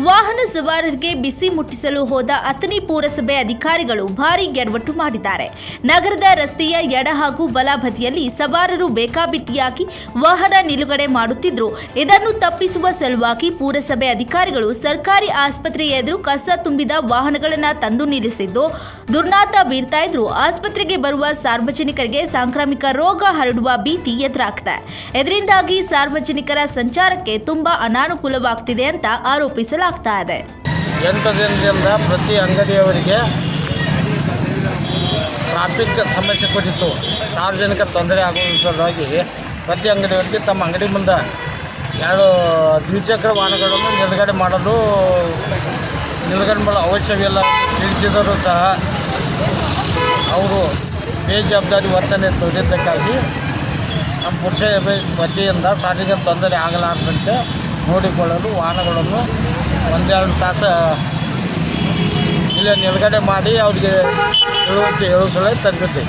ವಾಹನ ಸವಾರರಿಗೆ ಬಿಸಿ ಮುಟ್ಟಿಸಲು ಹೋದ ಅಥಣಿ ಪುರಸಭೆ ಅಧಿಕಾರಿಗಳು ಭಾರೀ ಗೆರವಟ್ಟು ಮಾಡಿದ್ದಾರೆ. ನಗರದ ರಸ್ತೆಯ ಎಡ ಹಾಗೂ ಬಲ ಬದಿಯಲ್ಲಿ ಸವಾರರು ಬೇಕಾಬಿಟ್ಟಿಯಾಗಿ ವಾಹನ ನಿಲುಗಡೆ ಮಾಡುತ್ತಿದ್ದರು ಇದನ್ನು ತಪ್ಪಿಸುವ ಸಲುವಾಗಿ ಪುರಸಭೆ ಅಧಿಕಾರಿಗಳು ಸರ್ಕಾರಿ ಆಸ್ಪತ್ರೆ ಎದುರು ಕಸ ತುಂಬಿದ ವಾಹನಗಳನ್ನು ತಂದು ನಿಲ್ಲಿಸಿದ್ದು, ದುರ್ನಾತ ಬೀರ್ತಾ ಇದ್ರು. ಆಸ್ಪತ್ರೆಗೆ ಬರುವ ಸಾರ್ವಜನಿಕರಿಗೆ ಸಾಂಕ್ರಾಮಿಕ ರೋಗ ಹರಡುವ ಭೀತಿ ಎದುರಾಗ್ತದೆ. ಇದರಿಂದಾಗಿ ಸಾರ್ವಜನಿಕರ ಸಂಚಾರಕ್ಕೆ ತುಂಬಾ ಅನಾನುಕೂಲವಾಗ್ತಿದೆ ಅಂತ ಆರೋಪಿಸಲಾಗ್ತಾ ಇದೆ. ಎಂಟು ದಿನದಿಂದ ಪ್ರತಿ ಅಂಗಡಿಯವರಿಗೆ ಟ್ರಾಫಿಕ್ ಸಮಸ್ಯೆ ಕುರಿತು ಸಾರ್ವಜನಿಕ ತೊಂದರೆ ಆಗುವುದರಾಗಿ ಪ್ರತಿ ಅಂಗಡಿಯವರಿಗೆ ತಮ್ಮ ಅಂಗಡಿ ಮುಂದೆ ಎರಡು ದ್ವಿಚಕ್ರ ವಾಹನಗಳನ್ನು ನಿಲುಗಡೆ ಮಾಡಲು ನಿಲುಗಡೆ ಮಾಡಲು ಅವಶ್ಯವಿಲ್ಲ ತಿಳಿಸಿದರೂ ಸಹ ಅವರು ಬೇಜವಾಬ್ದಾರಿ ವರ್ತನೆ ತೋರಿದ್ದಕ್ಕಾಗಿ ನಮ್ಮ ಪುರುಷ ವತಿಯಿಂದ ಸಾರಿಗೆ ತೊಂದರೆ ಆಗಲಾರದಂತೆ ನೋಡಿಕೊಳ್ಳಲು ವಾಹನಗಳನ್ನು ಒಂದೆರಡು ತಾಸು ಇಲ್ಲೇ ನಿಲುಗಡೆ ಮಾಡಿ ಅವರಿಗೆ ಹೇಳುವಂತೆ ಹೇಳುವ ಸಲ ತಂದಿದ್ದೆ.